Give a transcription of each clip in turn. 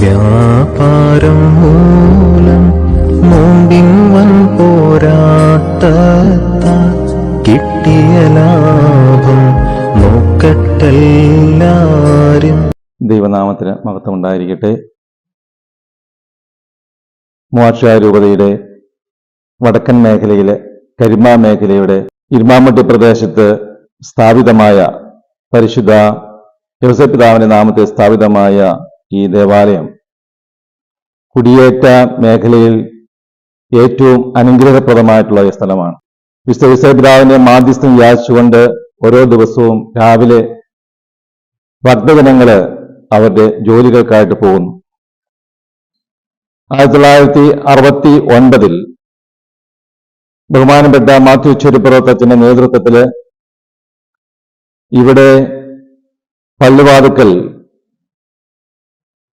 വ്യാപാരം മൂലം നോമ്പിൻ വൻ പോരാട്ട കിട്ടിയ ലാഭം നോക്കട്ടെല്ലാരും. ദൈവനാമത്തിന് മഹത്വമുണ്ടായിരിക്കട്ടെ. ഉണ്ടായിരിക്കട്ടെ മൂവാക്ഷ രൂപതയുടെ വടക്കൻ മേഖലയിലെ കരിമ മേഖലയുടെ ഇരുമാമട്ടി പ്രദേശത്ത് സ്ഥാപിതമായ പരിശുദ്ധ യോസപിതാവിന്റെ നാമത്തെ സ്ഥാപിതമായ ഈ ദേവാലയം. കുടിയേറ്റ മേഖലയിൽ ഏറ്റവും അനുഗ്രഹപ്രദമായിട്ടുള്ള ഒരു സ്ഥലമാണ്. വിശുദ്ധ യോസപിതാവിന്റെ മാധ്യസ്ഥം യാചിച്ചുകൊണ്ട് ഓരോ ദിവസവും രാവിലെ ഭക്തജനങ്ങൾ അവരുടെ ജോലികൾക്കായിട്ട് പോകുന്നു. ആയിരത്തി തൊള്ളായിരത്തി അറുപത്തി ഒൻപതിൽ ബഹുമാനപ്പെട്ട മാത്യു ചെരുപ്പുറത്തച്ഛന്റെ നേതൃത്വത്തിൽ ഇവിടെ പള്ളുവാതുക്കൽ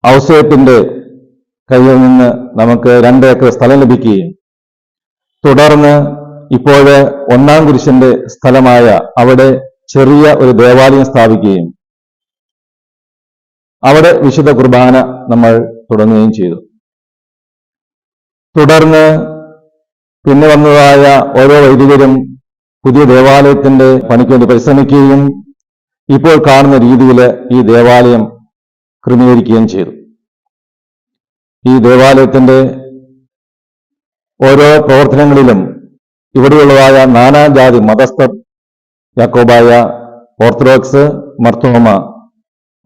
ഔസേപ്പിന്റെ കയ്യിൽ നിന്ന് നമുക്ക് രണ്ട് ഏക്കർ സ്ഥലം ലഭിക്കുകയും തുടർന്ന് ഇപ്പോഴെ ഒന്നാം കുരിശന്റെ സ്ഥലമായ അവിടെ ചെറിയ ഒരു ദേവാലയം സ്ഥാപിക്കുകയും അവിടെ വിശുദ്ധ കുർബാന നമ്മൾ തുടങ്ങുകയും ചെയ്തു. തുടർന്ന് പിന്നെ വന്നതായ ഓരോ വൈദികരും പുതിയ ദേവാലയത്തിന്റെ പണിക്ക് വേണ്ടി പരിശ്രമിക്കുകയും ഇപ്പോൾ കാണുന്ന രീതിയിൽ ഈ ദേവാലയം ക്രമീകരിക്കുകയും ചെയ്തു. ഈ ദേവാലയത്തിന്റെ ഓരോ പ്രവർത്തനങ്ങളിലും ഇവിടെയുള്ളതായ നാനാജാതി മതസ്ഥർ യാക്കോബായ ഓർത്തഡോക്സ് മർത്തോമ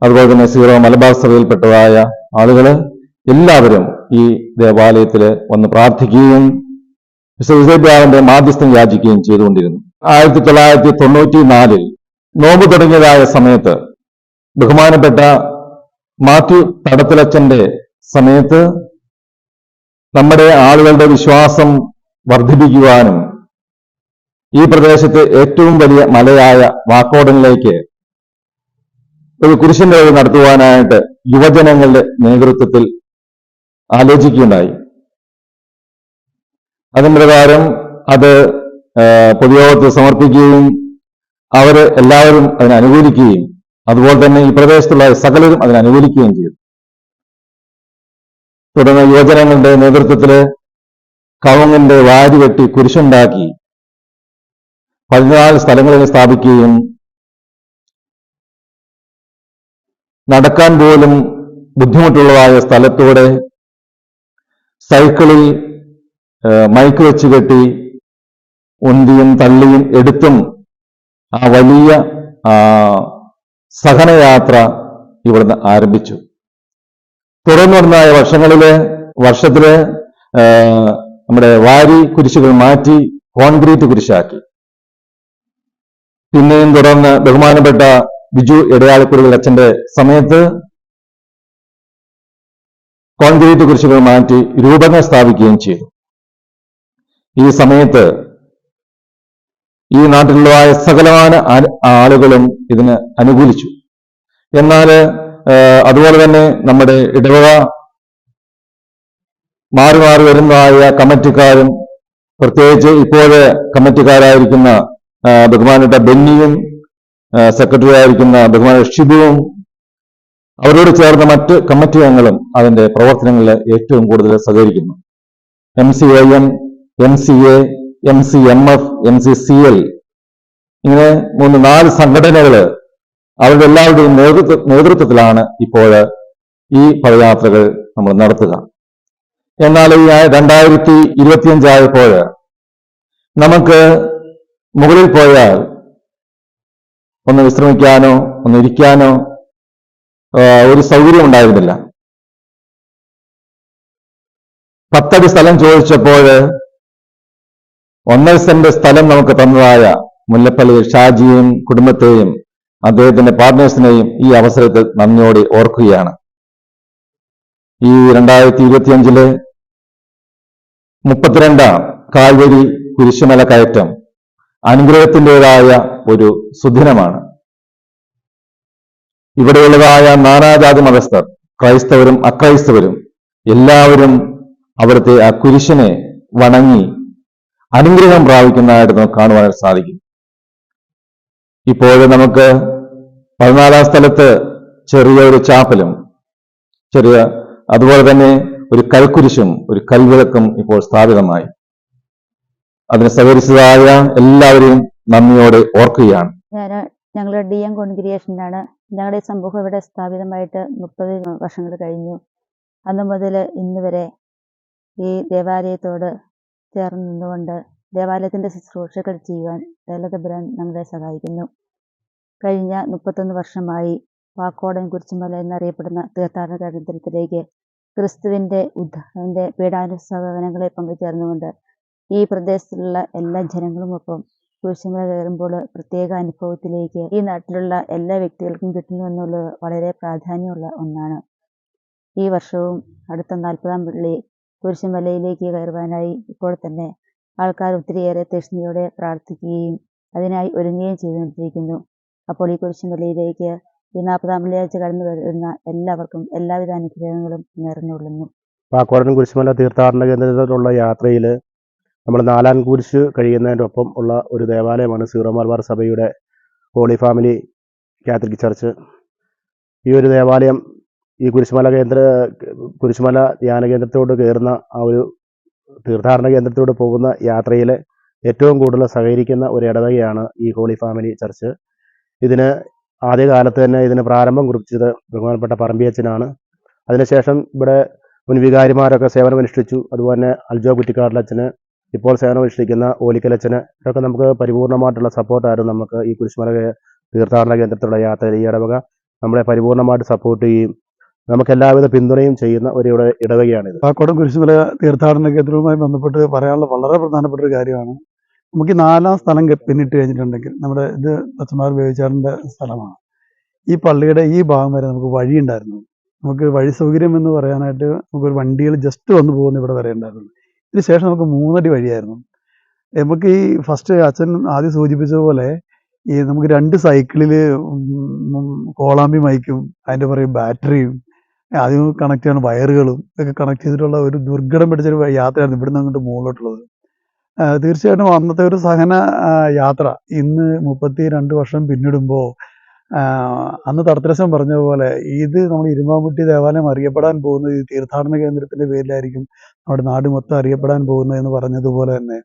അതുപോലെ തന്നെ സീറോ മലബാർ സഭയിൽപ്പെട്ടതായ ആളുകൾ എല്ലാവരും ഈ ദേവാലയത്തിൽ വന്ന് പ്രാർത്ഥിക്കുകയും വിശ്വവിദ്യാവിന്റെ മാധ്യസ്ഥം യാചിക്കുകയും ചെയ്തുകൊണ്ടിരുന്നു. ആയിരത്തി തൊള്ളായിരത്തി തൊണ്ണൂറ്റി നാലിൽ നോമ്പ് തുടങ്ങിയതായ സമയത്ത് ബഹുമാനപ്പെട്ട മാത്യു തടത്തിലച്ചന്റെ സമയത്ത് നമ്മുടെ ആളുകളുടെ വിശ്വാസം വർദ്ധിപ്പിക്കുവാനും ഈ പ്രദേശത്തെ ഏറ്റവും വലിയ മലയായ വാക്കോടനിലേക്ക് ഒരു കുരിശിന്റെ വഴി നടത്തുവാനായിട്ട് യുവജനങ്ങളുടെ നേതൃത്വത്തിൽ ആലോചിക്കുകയുണ്ടായി. അതിന് പ്രകാരം അത് പൊതുയോഗത്തിൽ സമർപ്പിക്കുകയും അവർ എല്ലാവരും അതിനെ അനുകൂലിക്കുകയും അതുപോലെ തന്നെ ഈ പ്രദേശത്തുള്ള സകലരും അതിനെ അനുകൂലിക്കുകയും ചെയ്തു. തുടർന്ന് യുവജനങ്ങളുടെ നേതൃത്വത്തിൽ കവുങ്ങിന്റെ വാരി വെട്ടി കുരിശുണ്ടാക്കി പതിനാല് സ്ഥലങ്ങളിൽ സ്ഥാപിക്കുകയും നടക്കാൻ പോലും ബുദ്ധിമുട്ടുള്ളതായ സ്ഥലത്തൂടെ സൈക്കിളിൽ മൈക്ക് വെച്ച് കെട്ടി ഉന്തിയും തള്ളിയും എടുത്തും ആ വലിയ സഹനയാത്ര ഇവിടുന്ന് ആരംഭിച്ചു. തുടർന്ന് വരുന്നതായ വർഷങ്ങളിൽ വർഷത്തിൽ നമ്മുടെ വാരി കുരിശുകൾ മാറ്റി കോൺക്രീറ്റ് കുരിശാക്കി. പിന്നെയും തുടർന്ന് ബഹുമാനപ്പെട്ട ബിജു ഇടയാളിക്കുരുകൾ അച്ഛന്റെ സമയത്ത് കോൺക്രീറ്റ് കുരിശുകൾ മാറ്റി രൂപങ്ങൾ സ്ഥാപിക്കുകയും ചെയ്തു. ഈ സമയത്ത് ഈ നാട്ടിലുള്ളതായ സകലമായ ആളുകളും ഇതിന് അനുകൂലിച്ചു. എന്നാൽ അതുപോലെ തന്നെ നമ്മുടെ ഇടവക മാറി മാറി വരുന്നതായ കമ്മിറ്റിക്കാരും പ്രത്യേകിച്ച് ഇപ്പോഴെ കമ്മിറ്റിക്കാരായിരിക്കുന്ന ബഹുമാനപ്പെട്ട ബെന്നിയും സെക്രട്ടറി ആയിരിക്കുന്ന ബഹുമാന ഷിബുവും അവരോട് ചേർന്ന മറ്റ് കമ്മിറ്റി അംഗങ്ങളും അതിന്റെ പ്രവർത്തനങ്ങളിൽ ഏറ്റവും കൂടുതൽ സഹകരിക്കുന്നു. M C I M M C A M C M F M C C L ഇങ്ങനെ മൂന്ന് നാല് സംഘടനകൾ അവരുടെ എല്ലാവരുടെയും നേതൃത്വ നേതൃത്വത്തിലാണ് ഇപ്പോൾ ഈ പദയാത്രകൾ നമ്മൾ നടത്തുക. എന്നാൽ ഈ രണ്ടായിരത്തി ഇരുപത്തിയഞ്ചായപ്പോൾ നമുക്ക് മുകളിൽ പോയാൽ ഒന്ന് വിശ്രമിക്കാനോ ഒന്ന് ഇരിക്കാനോ ഒരു സൗകര്യം ഉണ്ടായിരുന്നില്ല. പത്തടി സ്ഥലം ചോദിച്ചപ്പോൾ ഒന്നര സെന്റ് സ്ഥലം നമുക്ക് തന്നതായ മുല്ലപ്പള്ളി ഷാജിയും കുടുംബത്തെയും അദ്ദേഹത്തിന്റെ പാർട്ട്നേഴ്സിനെയും ഈ അവസരത്തിൽ നന്ദിയോടെ ഓർക്കുകയാണ്. ഈ രണ്ടായിരത്തി ഇരുപത്തിയഞ്ചിൽ മുപ്പത്തിരണ്ടാം കാൽവരി കുരിശുമല കയറ്റം അനുഗ്രഹത്തിന്റെതായ ഒരു സുദിനമാണ്. ഇവിടെയുള്ളതായ നാനാജാതി മതസ്ഥർ ക്രൈസ്തവരും അക്രൈസ്തവരും എല്ലാവരും അവിടുത്തെ ആ കുരിശിനെ വണങ്ങി അനുഗ്രഹം പ്രാപിക്കുന്നതായിട്ട് നമുക്ക് കാണുവാനായിട്ട് സാധിക്കും. ഇപ്പോൾ നമുക്ക് പതിനാലാം സ്ഥലത്ത് ചെറിയ ഒരു ചാപ്പലും ചെറിയ അതുപോലെ തന്നെ ഒരു കൽക്കുരിശും ഒരു കൽവിളക്കും ഇപ്പോൾ സ്ഥാപിതമായി. അതിനെ സഹകരിച്ചതായ എല്ലാവരെയും നന്ദിയോടെ ഓർക്കുകയാണ്. ഞങ്ങളുടെ ഡി എം കോൺഗ്രിയേഷനാണ് ഞങ്ങളുടെ സമൂഹം ഇവിടെ സ്ഥാപിതമായിട്ട് മുപ്പത് വർഷങ്ങൾ കഴിഞ്ഞു. അന്ന് മുതൽ ഇന്ന് വരെ ഈ ദേവാലയത്തോട് ചേർന്ന് നിന്നുകൊണ്ട് ദേവാലയത്തിന്റെ ശുശ്രൂഷകൾ ചെയ്യുവാൻ വേലതപുരാൻ ഞങ്ങളെ സഹായിക്കുന്നു. കഴിഞ്ഞ മുപ്പത്തൊന്ന് വർഷമായി വാക്കോടൻ കുരിശുമല എന്നറിയപ്പെടുന്ന തീർത്ഥാടന കേന്ദ്രത്തിലേക്ക് ക്രിസ്തുവിന്റെ ഉദ്ധാരന്റെ പീഡാനുസവനങ്ങളെ പങ്കുചേർന്നുകൊണ്ട് ഈ പ്രദേശത്തുള്ള എല്ലാ ജനങ്ങളുമൊപ്പം കുരിശുമല കയറുമ്പോൾ പ്രത്യേക അനുഭവത്തിലേക്ക് ഈ നാട്ടിലുള്ള എല്ലാ വ്യക്തികൾക്കും കിട്ടുന്നു എന്നുള്ളത് വളരെ പ്രാധാന്യമുള്ള ഒന്നാണ്. ഈ വർഷവും അടുത്ത നാൽപ്പതാം പള്ളി കുരിശുമലയിലേക്ക് കയറുവാനായി ഇപ്പോൾ തന്നെ ആൾക്കാർ ഒത്തിരിയേറെ തൃഷ്ണയോടെ പ്രാർത്ഥിക്കുകയും അതിനായി ഒരുങ്ങുകയും ചെയ്തുകൊണ്ടിരിക്കുന്നു. അപ്പോൾ ഈ കുരിശുമലയിലേക്ക് ഈ നാൽപ്പതാം വെള്ളിയാഴ്ച കടന്നു വരുന്ന എല്ലാവർക്കും എല്ലാവിധ അനുഗ്രഹങ്ങളും നേർന്നുകൊള്ളുന്നു പാക്കോടൻ കുരിശുമല തീർത്ഥാടന കേന്ദ്രത്തിലുള്ള യാത്രയിൽ നമ്മൾ നാലാം കുരിശ് കഴിയുന്നതിന്റെ ഒപ്പം ഉള്ള ഒരു ദേവാലയമാണ് സീറോ മലബാർ സഭയുടെ ഹോളി ഫാമിലി കാത്തലിക് ചർച്ച്. ഈ ഒരു ദേവാലയം ഈ കുരിശുമല കേന്ദ്ര കുരിശുമല ധ്യാന കേന്ദ്രത്തോട് കയറുന്ന ആ ഒരു തീർത്ഥാടന കേന്ദ്രത്തിലൂടെ പോകുന്ന യാത്രയിൽ ഏറ്റവും കൂടുതൽ സഹകരിക്കുന്ന ഒരു ഇടവകയാണ് ഈ ഹോളി ഫാമിലി ചർച്ച്. ഇതിന് ആദ്യകാലത്ത് തന്നെ ഇതിന് പ്രാരംഭം കുറിച്ചത് ബഹുമാനപ്പെട്ട പറമ്പിയച്ചനാണ്. അതിനുശേഷം ഇവിടെ മുൻ വികാരിമാരൊക്കെ സേവനമനുഷ്ഠിച്ചു. അതുപോലെ തന്നെ അൽജോ കുറ്റിക്കാട്ടിലച്ഛന് ഇപ്പോൾ സേവനമനുഷ്ഠിക്കുന്ന ഓലിക്കലച്ഛന് ഇതൊക്കെ നമുക്ക് പരിപൂർണമായിട്ടുള്ള സപ്പോർട്ടായിരുന്നു നമുക്ക് ഈ കുരിശുമല തീർത്ഥാടന കേന്ദ്രത്തിലുള്ള യാത്രയിൽ ഈ ഇടവക. നമ്മളെ പരിപൂർണമായിട്ട് സപ്പോർട്ട് ചെയ്യുകയും നമുക്ക് എല്ലാവിധ പിന്തുണയും ചെയ്യുന്ന ഒരു ഇട ഇടവകയാണിത്. പാക്കോടം കുരിശുമല തീർത്ഥാടന കേന്ദ്രവുമായി ബന്ധപ്പെട്ട് പറയാനുള്ള വളരെ പ്രധാനപ്പെട്ട ഒരു കാര്യമാണ്. നമുക്ക് ഈ നാലാം സ്ഥലം പിന്നിട്ട് കഴിഞ്ഞിട്ടുണ്ടെങ്കിൽ നമ്മുടെ ഇത് അച്ഛന്മാർ ഉപയോഗിച്ചാറിന്റെ സ്ഥലമാണ്. ഈ പള്ളിയുടെ ഈ ഭാഗം വരെ നമുക്ക് വഴി ഉണ്ടായിരുന്നു. നമുക്ക് വഴി സൗകര്യം എന്ന് പറയാനായിട്ട് നമുക്ക് വണ്ടികൾ ജസ്റ്റ് വന്നു പോകുന്ന ഇവിടെ വരെ ഉണ്ടായിരുന്നു. ഇതിന് ശേഷം നമുക്ക് മൂന്നടി വഴിയായിരുന്നു. നമുക്ക് ഈ ഫസ്റ്റ് അച്ഛൻ ആദ്യം സൂചിപ്പിച്ചതുപോലെ ഈ നമുക്ക് രണ്ട് സൈക്കിളിൽ കോളാമ്പി മൈക്കും അതിന്റെ പറയും ബാറ്ററിയും ആദ്യം കണക്ട് ചെയ്യുന്ന വയറുകളും ഇതൊക്കെ കണക്ട് ചെയ്തിട്ടുള്ള ഒരു ദുർഘടം പിടിച്ചൊരു യാത്രയാണ് ഇവിടുന്ന് അങ്ങോട്ട് മുകളിലോട്ടുള്ളത്. തീർച്ചയായിട്ടും അന്നത്തെ ഒരു സഹന യാത്ര ഇന്ന് മുപ്പത്തി രണ്ട് വർഷം പിന്നിടുമ്പോൾ അന്ന് തർത്തരസം പറഞ്ഞ പോലെ ഇത് നമ്മൾ ഇരുമാമുട്ടി ദേവാലയം അറിയപ്പെടാൻ പോകുന്നത് ഈ തീർത്ഥാടന കേന്ദ്രത്തിന്റെ പേരിലായിരിക്കും നമ്മുടെ നാട് മൊത്തം അറിയപ്പെടാൻ പോകുന്നത് എന്ന് പറഞ്ഞതുപോലെ തന്നെ.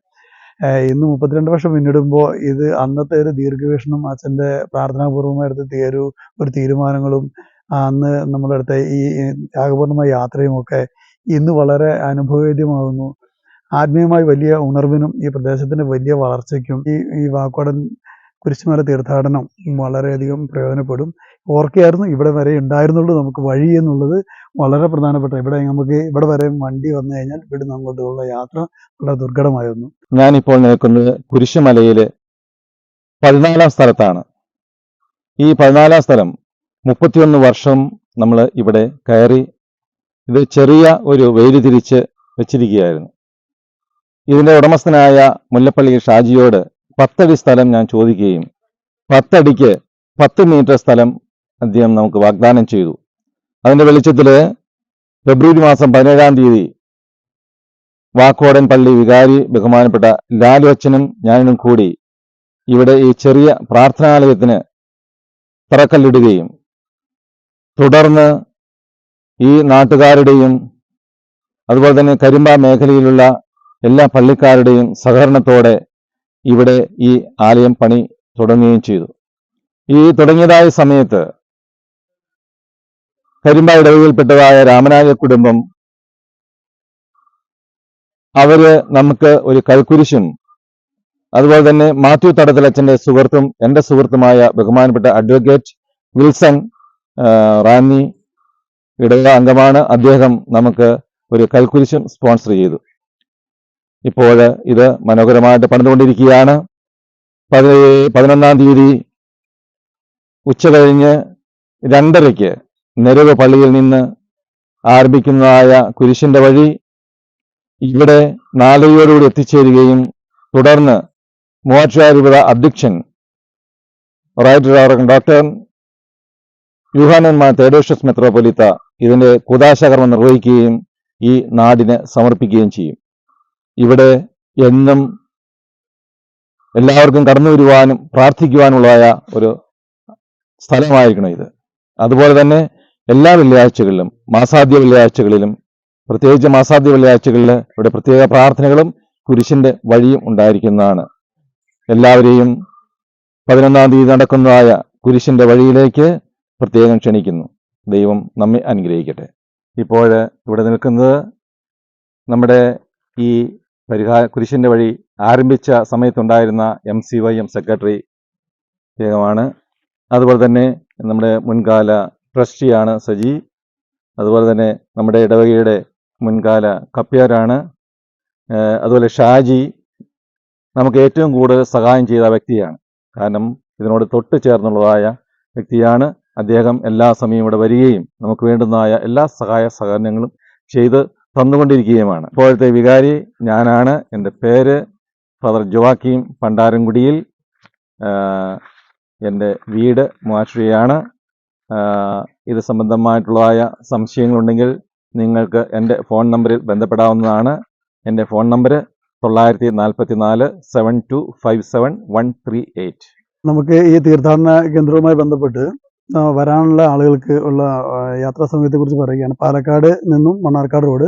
ഇന്ന് മുപ്പത്തിരണ്ട് വർഷം പിന്നിടുമ്പോൾ ഇത് അന്നത്തെ ഒരു ദീർഘവീക്ഷണം അച്ഛന്റെ പ്രാർത്ഥനാപൂർവമായിട്ട് തീരു ഒരു തീരുമാനങ്ങളും അന്ന് നമ്മുടെ ഈ ഈ ത്യാഗപൂർണമായ യാത്രയും ഒക്കെ ഇന്ന് വളരെ അനുഭവവേദ്യമാകുന്നു. ആത്മീയമായി വലിയ ഉണർവിനും ഈ പ്രദേശത്തിന്റെ വലിയ വളർച്ചയ്ക്കും ഈ ഈ വാക്കോടൻ കുരിശുമല തീർത്ഥാടനം വളരെയധികം പ്രയോജനപ്പെടും. ഓർക്കുകയായിരുന്നു ഇവിടെ വരെ ഉണ്ടായിരുന്നുള്ളൂ നമുക്ക് വഴി എന്നുള്ളത് വളരെ പ്രധാനപ്പെട്ട ഇവിടെ നമുക്ക് ഇവിടെ വരെ വണ്ടി വന്നു കഴിഞ്ഞാൽ ഇവിടുന്ന് അങ്ങോട്ടുള്ള യാത്ര വളരെ ദുർഘടമായിരുന്നു. ഞാനിപ്പോൾ നിൽക്കുന്നത് കുരിശുമലയിലെ പതിനാലാം സ്ഥലത്താണ്. ഈ പതിനാലാം സ്ഥലം മുപ്പത്തിയൊന്ന് വർഷം നമ്മൾ ഇവിടെ കയറി ഇത് ചെറിയ ഒരു വെയിൽ തിരിച്ച് വെച്ചിരിക്കുകയായിരുന്നു. ഇതിന്റെ ഉടമസ്ഥനായ മുല്ലപ്പള്ളി ഷാജിയോട് പത്തടി സ്ഥലം ഞാൻ ചോദിക്കുകയും പത്തടിക്ക് പത്ത് മീറ്റർ സ്ഥലം അദ്ദേഹം നമുക്ക് വാഗ്ദാനം ചെയ്തു. അതിന്റെ വെളിച്ചത്തിൽ ഫെബ്രുവരി മാസം പതിനേഴാം തീയതി വാക്കോടൻ പള്ളി വികാരി ബഹുമാനപ്പെട്ട ലാലു അച്ഛനും ഞാനും കൂടി ഇവിടെ ഈ ചെറിയ പ്രാർത്ഥനാലയത്തിന് തറക്കല്ലിടുകയും തുടർന്ന് ഈ നാട്ടുകാരുടെയും അതുപോലെ തന്നെ കരിമ്പ മേഖലയിലുള്ള എല്ലാ പള്ളിക്കാരുടെയും സഹകരണത്തോടെ ഇവിടെ ഈ ആലയം പണി തുടങ്ങുകയും ചെയ്തു. ഈ തുടങ്ങിയതായ സമയത്ത് കരിമ്പ ഇടവകയിൽപ്പെട്ടതായ രാമനായ കുടുംബം അവർ നമുക്ക് ഒരു കൽക്കുരിശും അതുപോലെ തന്നെ മാത്യു തടത്തിലച്ഛന്റെ സുഹൃത്തും എന്റെ സുഹൃത്തുമായ ബഹുമാനപ്പെട്ട അഡ്വക്കേറ്റ് വിൽസൺ റാന്നി ഇടക അംഗമാണ്. അദ്ദേഹം നമുക്ക് ഒരു കൽക്കുരിശും സ്പോൺസർ ചെയ്തു. ഇപ്പോൾ ഇത് മനോഹരമായിട്ട് പണിതുകൊണ്ടിരിക്കുകയാണ്. പതി പതിനൊന്നാം തീയതി ഉച്ച കഴിഞ്ഞ് രണ്ടരയ്ക്ക് നെരവ് പള്ളിയിൽ നിന്ന് ആരംഭിക്കുന്നതായ കുരിശിന്റെ വഴി ഇവിടെ നാലരയോടുകൂടി എത്തിച്ചേരുകയും തുടർന്ന് മൂവാറ്റുപുഴ അധ്യക്ഷൻ റൈറ്റ് ഡോക്ടർ യുഹാനൻ മാ തേഡോഷ്യസ് മെത്രോപൊലിത്ത ഇതിന്റെ കുദാശകർമ്മം നിർവഹിക്കുകയും ഈ നാടിന് സമർപ്പിക്കുകയും ചെയ്യും. ഇവിടെ എന്നും എല്ലാവർക്കും കടന്നു വരുവാനും പ്രാർത്ഥിക്കുവാനുള്ളതായ ഒരു സ്ഥലമായിരിക്കണം ഇത്. അതുപോലെ തന്നെ എല്ലാ വെള്ളിയാഴ്ചകളിലും മാസാദ്യ വെള്ളിയാഴ്ചകളിലും പ്രത്യേകിച്ച് മാസാദ്യ വെള്ളിയാഴ്ചകളിൽ ഇവിടെ പ്രത്യേക പ്രാർത്ഥനകളും കുരിശിന്റെ വഴിയും ഉണ്ടായിരിക്കുന്നതാണ്. എല്ലാവരെയും പതിനൊന്നാം തീയതി നടക്കുന്നതായ കുരിശിന്റെ വഴിയിലേക്ക് പ്രത്യേകം ക്ഷണിക്കുന്നു. ദൈവം നമ്മെ അനുഗ്രഹിക്കട്ടെ. ഇപ്പോൾ ഇവിടെ നിൽക്കുന്നത് നമ്മുടെ ഈ പരിഹാ കുരിശിന്റെ വഴി ആരംഭിച്ച സമയത്തുണ്ടായിരുന്ന M C Y M secretary അദ്ദേഹമാണ്. അതുപോലെ തന്നെ നമ്മുടെ മുൻകാല ട്രസ്റ്റിയാണ് സജി. അതുപോലെ തന്നെ നമ്മുടെ ഇടവകയുടെ മുൻകാല കപ്പ്യാരാണ് അതുപോലെ ഷാജി നമുക്ക് ഏറ്റവും കൂടുതൽ സഹായം ചെയ്ത വ്യക്തിയാണ്. കാരണം ഇതിനോട് തൊട്ട് ചേർന്നുള്ളതായ വ്യക്തിയാണ്. അദ്ദേഹം എല്ലാ സമയവും ഇവിടെ വരികയും നമുക്ക് വേണ്ടുന്നതായ എല്ലാ സഹായ സഹകരണങ്ങളും ചെയ്ത് തന്നുകൊണ്ടിരിക്കുകയുമാണ്. ഇപ്പോഴത്തെ വികാരി ഞാനാണ്. എന്റെ പേര് ഫാദർ ജോവാക്കീം പണ്ടാരൻകുടിയിൽ എന്റെ വീട് മാറ്റുകയാണ്. ഇത് സംബന്ധമായിട്ടുള്ളതായ സംശയങ്ങളുണ്ടെങ്കിൽ നിങ്ങൾക്ക് എന്റെ ഫോൺ നമ്പറിൽ ബന്ധപ്പെടാവുന്നതാണ്. എന്റെ ഫോൺ നമ്പർ തൊള്ളായിരത്തി നാൽപ്പത്തി നാല് seven two five seven one three eight. നമുക്ക് ഈ തീർത്ഥാടന കേന്ദ്രവുമായി ബന്ധപ്പെട്ട് വരാനുള്ള ആളുകൾക്ക് ഉള്ള യാത്രാ സമയത്തെ കുറിച്ച് പറയുകയാണ്. പാലക്കാട് നിന്നും മണ്ണാർക്കാട് റോഡ്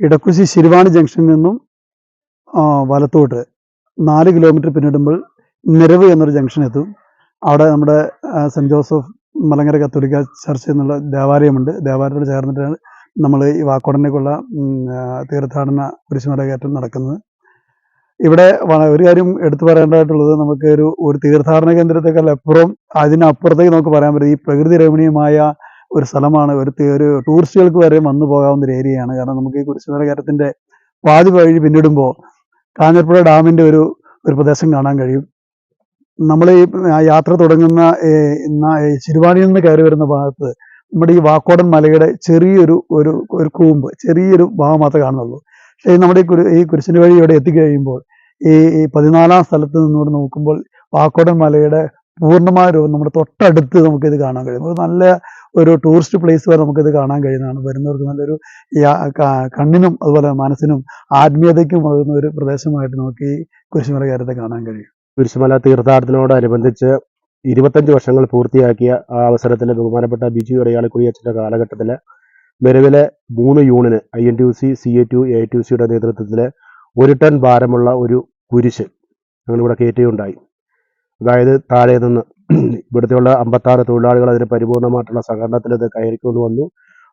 ഇടക്കുശി ശിരുവാണി ജംഗ്ഷനിൽ നിന്നും വലത്തോട്ട് നാല് കിലോമീറ്റർ പിന്നിടുമ്പോൾ നിരവ് എന്നൊരു ജംഗ്ഷൻ എത്തും. അവിടെ നമ്മുടെ സെന്റ് ജോസഫ് മലങ്കര കത്തോലിക്ക ചർച്ച് എന്നുള്ള ദേവാലയമുണ്ട്. ദേവാലയത്തോട് ചേർന്നിട്ടാണ് നമ്മൾ ഈ വാക്കോടനേക്കുള്ള തീർത്ഥാടന കുരിശുമല കയറ്റം നടക്കുന്നത്. ഇവിടെ ഒരു കാര്യം എടുത്തു പറയേണ്ടതായിട്ടുള്ളത് നമുക്ക് ഒരു ഒരു തീർത്ഥാടന കേന്ദ്രത്തെക്കാൾ അപ്പുറം അതിനപ്പുറത്തേക്ക് നമുക്ക് പറയാൻ പറ്റും. ഈ പ്രകൃതി രമണീയമായ ഒരു സ്ഥലമാണ് ഒരു ഒരു ടൂറിസ്റ്റുകൾക്ക് വരെ വന്നു പോകാവുന്ന ഒരു ഏരിയയാണ്. കാരണം നമുക്ക് ഈ കുരിശുമല കരത്തിന്റെ പാതി വഴി പിന്നിടുമ്പോൾ കാഞ്ഞിരപ്പുഴ ഡാമിന്റെ ഒരു ഒരു പ്രദേശം കാണാൻ കഴിയും. നമ്മൾ ഈ യാത്ര തുടങ്ങുന്ന ചിരുവാണിയിൽ നിന്ന് കയറി വരുന്ന ഭാഗത്ത് നമ്മുടെ ഈ വാക്കോടൻ മലയുടെ ചെറിയൊരു ഒരു ഒരു കൂമ്പ് ചെറിയൊരു ഭാഗം മാത്രമേ കാണുന്നുള്ളൂ. നമ്മുടെ ഈ കുരി ഈ കുരിശിന്റെ വഴി ഇവിടെ എത്തിക്കഴിയുമ്പോൾ ഈ പതിനാലാം സ്ഥലത്ത് നിന്നുകൊണ്ട് നോക്കുമ്പോൾ വാക്കോടൻ മലയുടെ പൂർണമായ രൂപം നമ്മുടെ തൊട്ടടുത്ത് നമുക്കിത് കാണാൻ കഴിയും. ഒരു നല്ല ഒരു ടൂറിസ്റ്റ് പ്ലേസ് വരെ നമുക്കിത് കാണാൻ കഴിയുന്നതാണ്. വരുന്നവർക്ക് നല്ലൊരു കണ്ണിനും അതുപോലെ മനസ്സിനും ആത്മീയതയ്ക്കും വളരുന്ന ഒരു പ്രദേശമായിട്ട് നമുക്ക് ഈ കുരിശുമല കയറത്തെ കാണാൻ കഴിയും. കുരിശുമല തീർത്ഥാടനത്തോടനുബന്ധിച്ച് ഇരുപത്തഞ്ച് വർഷങ്ങൾ പൂർത്തിയാക്കിയ ആ അവസരത്തിൽ ബഹുമാനപ്പെട്ട ബിജു ഇടയാളി കുടിയച്ചന്റെ കാലഘട്ടത്തിൽ നിലവിലെ മൂന്ന് യൂണിന് I N T C C A two A two സിയുടെ നേതൃത്വത്തിൽ ഒരു ടൺ ഭാരമുള്ള ഒരു കുരിശ് ഞങ്ങളിവിടെ കയറ്റുകയുണ്ടായി അതായത് താഴെ നിന്ന് ഇവിടുത്തെയുള്ള അമ്പത്താറ് തൊഴിലാളികൾ അതിന് പരിപൂർണമായിട്ടുള്ള സംഘടനത്തിൽ ഇത് കയറിക്കൊണ്ട് വന്നു.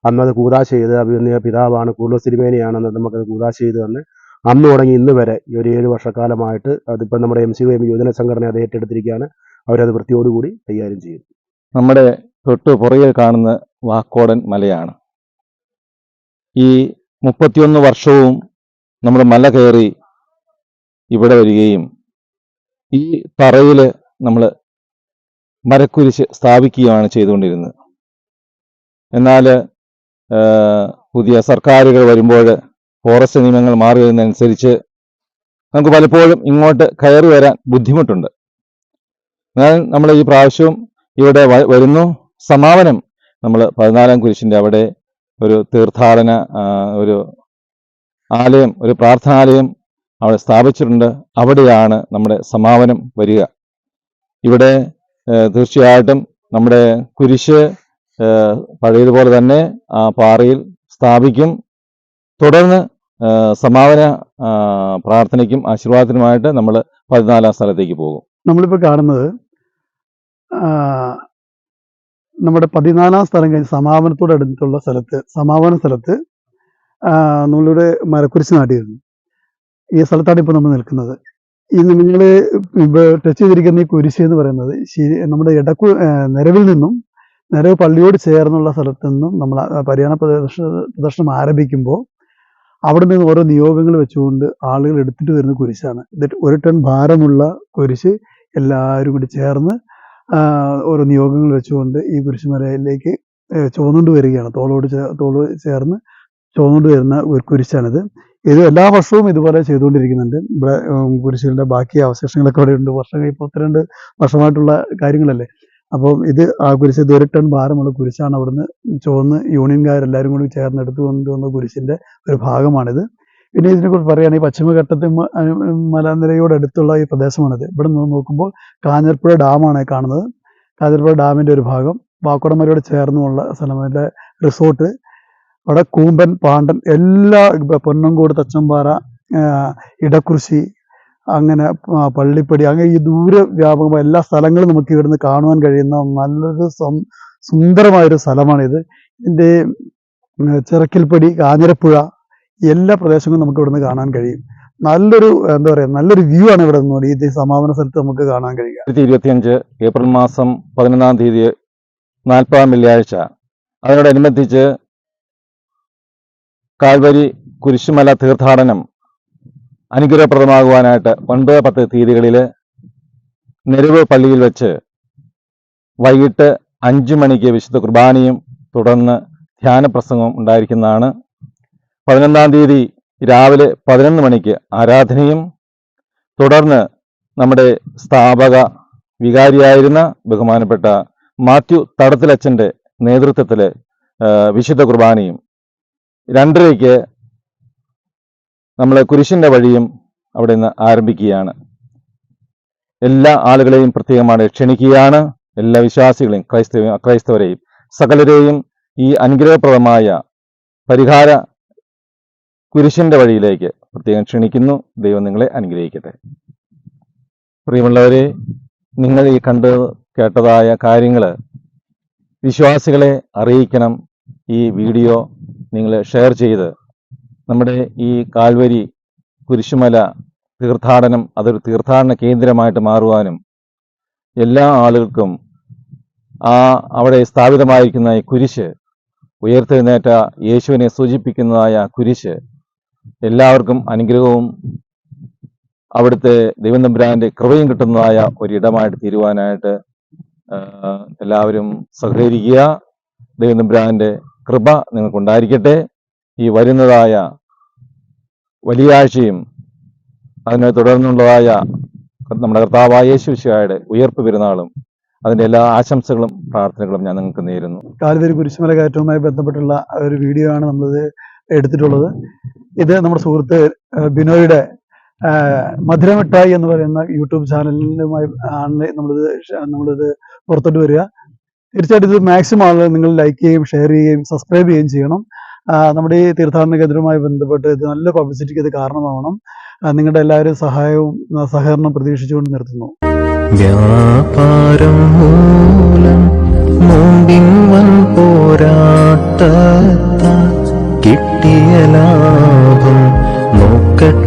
അന്നത് കൂതാശ ചെയ്ത് അഭിനന്ദ പിതാവാണ് കൂടുതൽ സിനിമേനെയാണെന്ന് നമുക്കത് കൂതാശ ചെയ്ത് തന്നെ. അന്ന് തുടങ്ങി ഇന്ന് വരെ ഈ ഒരു ഏഴ് വർഷക്കാലമായിട്ട് അതിപ്പോൾ നമ്മുടെ എം സി എം യുവജന സംഘടന അത് ഏറ്റെടുത്തിരിക്കുകയാണ്. അവരത് വൃത്തിയോടുകൂടി കൈകാര്യം ചെയ്യുന്നു നമ്മുടെ തൊട്ട് പുറകിൽ കാണുന്ന വാക്കോടൻ മലയാണ്. ഈ മുപ്പത്തിയൊന്ന് വർഷവും നമ്മൾ മല കയറി ഇവിടെ വരികയും ഈ തറയിൽ നമ്മൾ മരക്കുരിശ് സ്ഥാപിക്കുകയാണ് ചെയ്തുകൊണ്ടിരുന്നത്. എന്നാൽ പുതിയ സർക്കാരുകൾ വരുമ്പോൾ ഫോറസ്റ്റ് നിയമങ്ങൾ മാറി വരുന്നതനുസരിച്ച് നമുക്ക് പലപ്പോഴും ഇങ്ങോട്ട് കയറി വരാൻ ബുദ്ധിമുട്ടുണ്ട്. എന്നാൽ നമ്മൾ ഈ പ്രാവശ്യവും ഇവിടെ വരുന്നു. സമാപനം നമ്മൾ പതിനാലാം കുരിശിന്റെ അവിടെ ഒരു തീർത്ഥാടന ഒരു ആലയം ഒരു പ്രാർത്ഥനാലയം അവിടെ സ്ഥാപിച്ചിട്ടുണ്ട്. അവിടെയാണ് നമ്മുടെ സമാപനം വരിക. ഇവിടെ തീർച്ചയായിട്ടും നമ്മുടെ കുരിശ് പഴയതുപോലെ തന്നെ ആ പാറയിൽ സ്ഥാപിക്കും. തുടർന്ന് സമാപന പ്രാർത്ഥനയ്ക്കും ആശീർവാദത്തിനുമായിട്ട് നമ്മൾ പതിനാലാം സ്ഥലത്തേക്ക് പോകും. നമ്മളിപ്പോൾ കാണുന്നത് നമ്മുടെ പതിനാലാം സ്ഥലം കഴിഞ്ഞ് സമാപനത്തോട് അടുത്തുള്ള സ്ഥലത്ത് സമാപന സ്ഥലത്ത് നമ്മളിവിടെ മരക്കുരിശ് നാട്ടിയിരുന്നു. ഈ സ്ഥലത്താണ് ഇപ്പോൾ നമ്മൾ നിൽക്കുന്നത്. ഈ നിങ്ങൾ ടച്ച് ചെയ്തിരിക്കുന്ന ഈ കുരിശ് എന്ന് പറയുന്നത് ശരി നമ്മുടെ ഇടക്കു നിലവിൽ നിന്നും നിലവ് പള്ളിയോട് ചേർന്നുള്ള സ്ഥലത്ത് നിന്നും നമ്മൾ പരിയാണ പ്രദർശന പ്രദർശനം ആരംഭിക്കുമ്പോൾ അവിടെ നിന്ന് ഓരോ നിയോഗങ്ങൾ വെച്ചുകൊണ്ട് ആളുകൾ എടുത്തിട്ട് വരുന്ന കുരിശാണ്. ഒരു ടൺ ഭാരമുള്ള കുരിശ് എല്ലാവരും കൂടി ചേർന്ന് ഓരോ നിയോഗങ്ങൾ വെച്ചുകൊണ്ട് ഈ കുരിശുമലയിലേക്ക് ചുവന്നുകൊണ്ട് വരികയാണ്. തോളോട് തോൾ ചേർന്ന് ചുവന്നുകൊണ്ട് വരുന്ന ഒരു കുരിശാണിത്. ഇത് എല്ലാ വർഷവും ഇതുപോലെ ചെയ്തുകൊണ്ടിരിക്കുന്നുണ്ട്. ഇവിടെ ബാക്കി അവശേഷങ്ങളൊക്കെ ഇവിടെ ഉണ്ട്. വർഷം പത്തിരണ്ട് വർഷമായിട്ടുള്ള കാര്യങ്ങളല്ലേ? അപ്പോൾ ഇത് ആ കുരിശ് ഇത് ഒരു ടൺ ഭാരമുള്ള കുരിശാണ് അവിടുന്ന് ചുവന്ന് യൂണിയൻകാരെല്ലാവരും കൂടി ചേർന്ന് എടുത്തു കൊണ്ടുവന്ന കുരിശിന്റെ ഒരു ഭാഗമാണിത്. പിന്നെ ഇതിനെക്കുറിച്ച് പറയുകയാണെങ്കിൽ പശ്ചിമഘട്ടത്തിൽ മ- മലനിരയോട് അടുത്തുള്ള ഈ പ്രദേശമാണിത്. ഇവിടെ നിന്ന് നോക്കുമ്പോൾ കാഞ്ഞിരപ്പുഴ ഡാമാണ് കാണുന്നത്. കാഞ്ഞിരപ്പുഴ ഡാമിന്റെ ഒരു ഭാഗം. വാക്കുടമലയോട് ചേർന്നുമുള്ള സ്ഥലം അതിന്റെ റിസോർട്ട്. അവിടെ കൂമ്പൻ പാണ്ടൻ എല്ലാ പൊന്നങ്കോട് തച്ചമ്പാറ ഇടക്കുറിശി അങ്ങനെ പള്ളിപ്പടി അങ്ങനെ ഈ ദൂര വ്യാപകമായ എല്ലാ സ്ഥലങ്ങളും നമുക്ക് ഇവിടുന്ന് കാണുവാൻ കഴിയുന്ന നല്ലൊരു സുന്ദരമായൊരു സ്ഥലമാണിത്. ഇതിന്റെ ചിറക്കിൽപ്പടി കാഞ്ഞിരപ്പുഴ എല്ലാ പ്രദേശങ്ങളും നമുക്ക് ഇവിടുന്ന് കാണാൻ കഴിയും. നല്ലൊരു എന്താ പറയുക നല്ലൊരു വ്യൂ ആണ് ഇവിടെ നിന്ന് ഈ സമാപന സ്ഥലത്ത് നമുക്ക് കാണാൻ കഴിയുക. രണ്ടായിരത്തി ഇരുപത്തിയഞ്ച് ഏപ്രിൽ മാസം പതിനൊന്നാം തീയതി നാൽപ്പതാം വെള്ളിയാഴ്ച. അതിനോടനുബന്ധിച്ച് കാൽവരി കുരിശുമല തീർത്ഥാടനം അനുഗ്രഹപ്രദമാകുവാനായിട്ട് ഒൻപത് പത്ത് തീയതികളിൽ നെരുവ് പള്ളിയിൽ വെച്ച് വൈകിട്ട് അഞ്ചു മണിക്ക് വിശുദ്ധ കുർബാനയും തുടർന്ന് ധ്യാന പ്രസംഗവും ഉണ്ടായിരിക്കുന്നതാണ് പതിനൊന്നാം തീയതി രാവിലെ പതിനൊന്ന് മണിക്ക് ആരാധനയും തുടർന്ന് നമ്മുടെ സ്ഥാപക വികാരിയായിരുന്ന ബഹുമാനപ്പെട്ട മാത്യു തടത്തിലച്ചന്റെ നേതൃത്വത്തിൽ വിശുദ്ധ കുർബാനയും രണ്ടരയ്ക്ക് നമ്മൾ കുരിശിന്റെ വഴിയും അവിടെ നിന്ന് ആരംഭിക്കുകയാണ്. എല്ലാ ആളുകളെയും പ്രത്യേകമാണ് ക്ഷണിക്കുകയാണ്. എല്ലാ വിശ്വാസികളെയും ക്രൈസ്തവ അക്രൈസ്തവരെയും സകലരെയും ഈ അനുഗ്രഹപ്രദമായ പരിഹാര കുരിശിന്റെ വഴിയിലേക്ക് പ്രത്യേകം ക്ഷണിക്കുന്നു. ദൈവം നിങ്ങളെ അനുഗ്രഹിക്കട്ടെ. പ്രിയമുള്ളവരെ നിങ്ങൾ ഈ കണ്ട് കേട്ടതായ കാര്യങ്ങൾ വിശ്വാസികളെ അറിയിക്കണം. ഈ വീഡിയോ നിങ്ങൾ ഷെയർ ചെയ്ത് നമ്മുടെ ഈ കാൽവരി കുരിശുമല തീർത്ഥാടനം അതൊരു തീർത്ഥാടന കേന്ദ്രമായിട്ട് മാറുവാനും എല്ലാ ആളുകൾക്കും ആ അവിടെ സ്ഥാപിതമായിരിക്കുന്ന ഈ കുരിശ് ഉയർത്തെഴുന്നേറ്റ യേശുവിനെ സൂചിപ്പിക്കുന്നതായ കുരിശ് എല്ലാവർക്കും അനുഗ്രഹവും. അവിടുത്തെ ദൈവം തമ്പുരാന്റെ കൃപയും കിട്ടുന്നതായ ഒരിടമായിട്ട് തീരുവാനായിട്ട് എല്ലാവരും സഹകരിക്കുക. ദൈവം തമ്പുരാന്റെ കൃപ നിങ്ങൾക്കുണ്ടായിരിക്കട്ടെ. ഈ വരുന്നതായ വലിയാഴ്ചയും അതിനെ തുടർന്നുള്ളതായ നമ്മുടെ കർത്താവായ യേശുശിയായുടെ ഉയർപ്പ് പെരുന്നാളും അതിന്റെ എല്ലാ ആശംസകളും പ്രാർത്ഥനകളും ഞാൻ നിങ്ങൾക്ക് നേരുന്നു. കാൽവരി കുരിശുമല കയറ്റവുമായി ബന്ധപ്പെട്ടുള്ള ഒരു വീഡിയോ ആണ് നമ്മളിത് എടുത്തിട്ടുള്ളത്. ഇത് നമ്മുടെ സുഹൃത്ത് ബിനോയുടെ മധുരമിഠായി എന്ന് പറയുന്ന യൂട്യൂബ് ചാനലിലുമായി ആണ് നമ്മളിത് നമ്മളിത് പുറത്തോട്ട് വരിക. തീർച്ചയായിട്ടും ഇത് മാക്സിമം ആളുകൾ നിങ്ങൾ ലൈക്ക് ചെയ്യുകയും ഷെയർ ചെയ്യുകയും സബ്സ്ക്രൈബ് ചെയ്യുകയും ചെയ്യണം. നമ്മുടെ ഈ തീർത്ഥാടന കേന്ദ്രവുമായി ബന്ധപ്പെട്ട് ഇത് നല്ല പബ്ലിസിറ്റിക്ക് ഇത് കാരണമാവണം. നിങ്ങളുടെ എല്ലാവരും സഹായവും സഹകരണം പ്രതീക്ഷിച്ചുകൊണ്ട് നിർത്തുന്നു. വ്യാപാരം മൂലം നോമ്പിൻ കിട്ടിയ ലാഭം നോക്കട്ടെല്ലാരും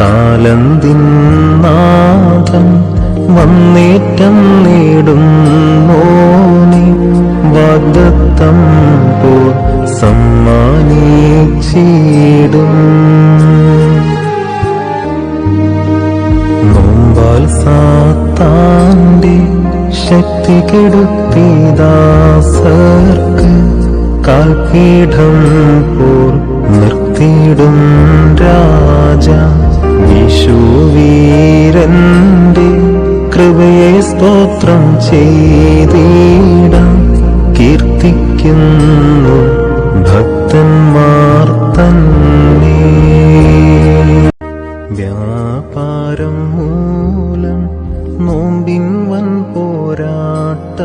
താലന്തിൻ നാഥൻ വന്നേറ്റം നേടുന്നോനി വാഗ്ദത്തം പോ സമ്മാനിച്ചിടും. നോമ്പാൽ സാത്താന്റെ ശക്തി കെടുത്തിദാസർക്ക് കാൽക്കീടം പോർ നിർത്തിയിടും രാജ. യേശുവീരന്റെ കൃപയെ സ്തോത്രം ചെയ്തിടാം. കീർത്തിക്കുന്നു ഭക്തന്മാർ തന്നെ. വ്യാപാരം മൂലം നോമ്പിൻ വൻ പോരാട്ട